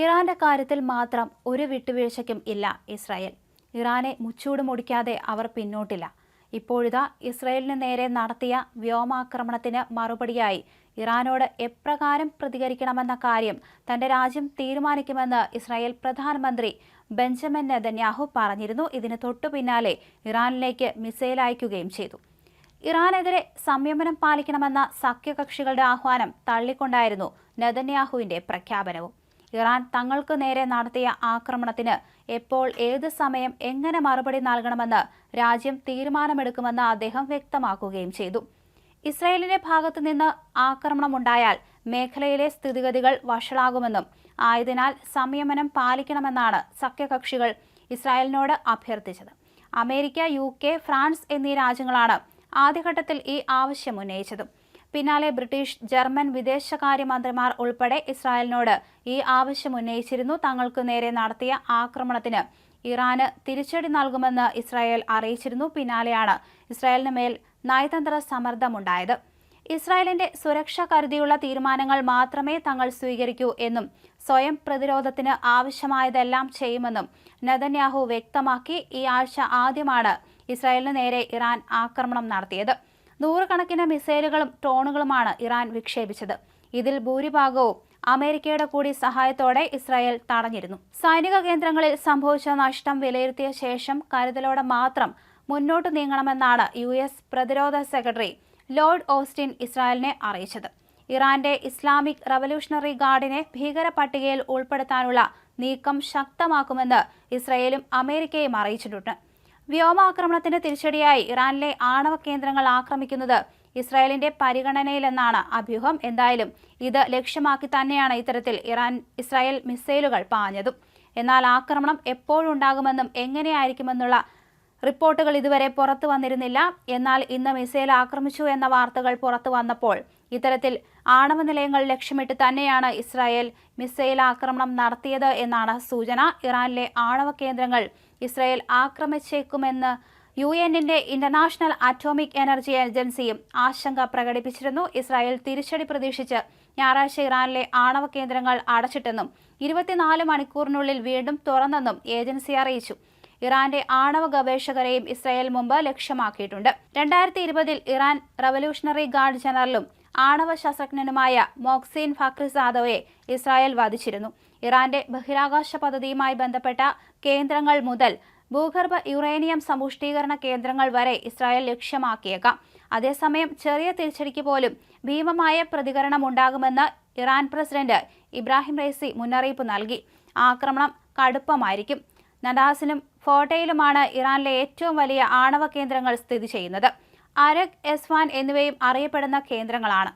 ഇറാന്റെ കാര്യത്തിൽ മാത്രം ഒരു വിട്ടുവീഴ്ചയ്ക്കും ഇല്ല ഇസ്രായേൽ. ഇറാനെ മുച്ചൂട് മുടിക്കാതെ അവർ പിന്നോട്ടില്ല. ഇപ്പോഴിതാ ഇസ്രായേലിന് നേരെ നടത്തിയ വ്യോമാക്രമണത്തിന് മറുപടിയായി ഇറാനോട് എപ്രകാരം പ്രതികരിക്കണമെന്ന കാര്യം തന്റെ രാജ്യം തീരുമാനിക്കുമെന്ന് ഇസ്രായേൽ പ്രധാനമന്ത്രി ബെഞ്ചമിൻ നെതന്യാഹു പറഞ്ഞിരുന്നു. ഇതിന് തൊട്ടു പിന്നാലെ ഇറാനിലേക്ക് മിസൈൽ അയക്കുകയും ചെയ്തു. ഇറാനെതിരെ സംയമനം പാലിക്കണമെന്ന സഖ്യകക്ഷികളുടെ ആഹ്വാനം തള്ളിക്കൊണ്ടായിരുന്നു നെതന്യാഹുവിന്റെ പ്രഖ്യാപനവും. ഇറാൻ തങ്ങൾക്ക് നേരെ നടത്തിയ ആക്രമണത്തിന് എപ്പോൾ ഏത് സമയം എങ്ങനെ മറുപടി നൽകണമെന്ന് രാജ്യം തീരുമാനമെടുക്കുമെന്ന് അദ്ദേഹം വ്യക്തമാക്കുകയും ചെയ്തു. ഇസ്രയേലിന്റെ ഭാഗത്തു നിന്ന് ആക്രമണമുണ്ടായാൽ മേഖലയിലെ സ്ഥിതിഗതികൾ വഷളാകുമെന്നും ആയതിനാൽ സംയമനം പാലിക്കണമെന്നാണ് സഖ്യകക്ഷികൾ ഇസ്രായേലിനോട് അഭ്യർത്ഥിച്ചത്. അമേരിക്ക യു ഫ്രാൻസ് എന്നീ രാജ്യങ്ങളാണ് ആദ്യഘട്ടത്തിൽ ഈ ആവശ്യം ഉന്നയിച്ചത്. പിന്നാലെ ബ്രിട്ടീഷ് ജർമ്മൻ വിദേശകാര്യമന്ത്രിമാർ ഉൾപ്പെടെ ഇസ്രായേലിനോട് ഈ ആവശ്യം ഉന്നയിച്ചിരുന്നു. തങ്ങൾക്ക് നേരെ നടത്തിയ ആക്രമണത്തിന് ഇറാന് തിരിച്ചടി നൽകുമെന്ന് ഇസ്രായേൽ അറിയിച്ചിരുന്നു. പിന്നാലെയാണ് ഇസ്രായേലിന് മേൽ നയതന്ത്ര സമ്മർദ്ദമുണ്ടായത്. ഇസ്രായേലിന്റെ സുരക്ഷ കരുതിയുള്ള തീരുമാനങ്ങൾ മാത്രമേ തങ്ങൾ സ്വീകരിക്കൂ എന്നും സ്വയം പ്രതിരോധത്തിന് ആവശ്യമായതെല്ലാം ചെയ്യുമെന്നും നദന്യാഹു വ്യക്തമാക്കി. ഈ ആഴ്ച ആദ്യമാണ് ഇസ്രായേലിന് നേരെ ഇറാൻ ആക്രമണം നടത്തിയത്. നൂറുകണക്കിന് മിസൈലുകളും ഡ്രോണുകളുമാണ് ഇറാൻ വിക്ഷേപിച്ചത്. ഇതിൽ ഭൂരിഭാഗവും അമേരിക്കയുടെ കൂടി സഹായത്തോടെ ഇസ്രായേൽ തടഞ്ഞിരുന്നു. സൈനിക കേന്ദ്രങ്ങളിൽ സംഭവിച്ച നഷ്ടം വിലയിരുത്തിയ ശേഷം കരുതലോടെ മാത്രം മുന്നോട്ട് നീങ്ങണമെന്നാണ് യു എസ് പ്രതിരോധ സെക്രട്ടറി ലോർഡ് ഓസ്റ്റിൻ ഇസ്രായേലിനെ അറിയിച്ചത്. ഇറാന്റെ ഇസ്ലാമിക് റവല്യൂഷണറി ഗാർഡിനെ ഭീകര പട്ടികയിൽ ഉൾപ്പെടുത്താനുള്ള നീക്കം ശക്തമാക്കുമെന്ന് ഇസ്രായേലും അമേരിക്കയും അറിയിച്ചിട്ടുണ്ട്. വ്യോമാക്രമണത്തിന് തിരിച്ചടിയായി ഇറാനിലെ ആണവ കേന്ദ്രങ്ങൾ ആക്രമിക്കുന്നത് ഇസ്രായേലിന്റെ പരിഗണനയിലെന്നാണ് അഭ്യൂഹം. എന്തായാലും ഇത് ലക്ഷ്യമാക്കി തന്നെയാണ് ഇത്തരത്തിൽ ഇറാൻ ഇസ്രായേൽ മിസൈലുകൾ പാഞ്ഞതും. എന്നാൽ ആക്രമണം എപ്പോഴുണ്ടാകുമെന്നും എങ്ങനെയായിരിക്കുമെന്നുള്ള റിപ്പോർട്ടുകൾ ഇതുവരെ പുറത്തു വന്നിരുന്നില്ല. എന്നാൽ ഇന്ന് മിസൈൽ ആക്രമിച്ചു എന്ന വാർത്തകൾ പുറത്തു വന്നപ്പോൾ ഇത്തരത്തിൽ ആണവ നിലയങ്ങൾ ലക്ഷ്യമിട്ട് തന്നെയാണ് ഇസ്രായേൽ മിസൈൽ ആക്രമണം നടത്തിയത് എന്നാണ് സൂചന. ഇറാനിലെ ആണവ കേന്ദ്രങ്ങൾ ഇസ്രായേൽ ആക്രമിച്ചേക്കുമെന്ന് യു എന്നിന്റെ ഇന്റർനാഷണൽ അറ്റോമിക് എനർജി ഏജൻസിയും ആശങ്ക പ്രകടിപ്പിച്ചിരുന്നു. ഇസ്രായേൽ തിരിച്ചടി പ്രതീക്ഷിച്ച് ഞായറാഴ്ച ഇറാനിലെ ആണവ കേന്ദ്രങ്ങൾ അടച്ചിട്ടെന്നും ഇരുപത്തിനാല് മണിക്കൂറിനുള്ളിൽ വീണ്ടും തുറന്നെന്നും ഏജൻസി അറിയിച്ചു. ഇറാന്റെ ആണവ ഗവേഷകരെയും ഇസ്രായേൽ മുമ്പ് ലക്ഷ്യമാക്കിയിട്ടുണ്ട്. രണ്ടായിരത്തി ഇരുപതിൽ ഇറാൻ റവല്യൂഷണറി ഗാർഡ് ജനറലും ആണവ ശാസ്ത്രജ്ഞനുമായ മോക്സീൻ ഫാക്രിസാദോയെ ഇസ്രായേൽ വാദിച്ചിരുന്നു ഇറാന്റെ ബഹിരാകാശ പദ്ധതിയുമായി ബന്ധപ്പെട്ട കേന്ദ്രങ്ങൾ മുതൽ ഭൂഗർഭ യുറേനിയം സമ്പുഷ്ടീകരണ കേന്ദ്രങ്ങൾ വരെ ഇസ്രായേൽ ലക്ഷ്യമാക്കിയേക്കാം. അതേസമയം ചെറിയ തിരിച്ചടിക്ക് പോലും ഭീമമായ പ്രതികരണം ഉണ്ടാകുമെന്ന് ഇറാൻ പ്രസിഡന്റ് ഇബ്രാഹിം റൈസി മുന്നറിയിപ്പ് നൽകി. ആക്രമണം കടുപ്പമായിരിക്കും. നദാസിലും ഫോട്ടയിലുമാണ് ഇറാനിലെ ഏറ്റവും വലിയ ആണവ കേന്ദ്രങ്ങൾ സ്ഥിതി ചെയ്യുന്നത്. അരക് എസ്വാൻ എന്നിവയും അറിയപ്പെടുന്ന കേന്ദ്രങ്ങളാണ്.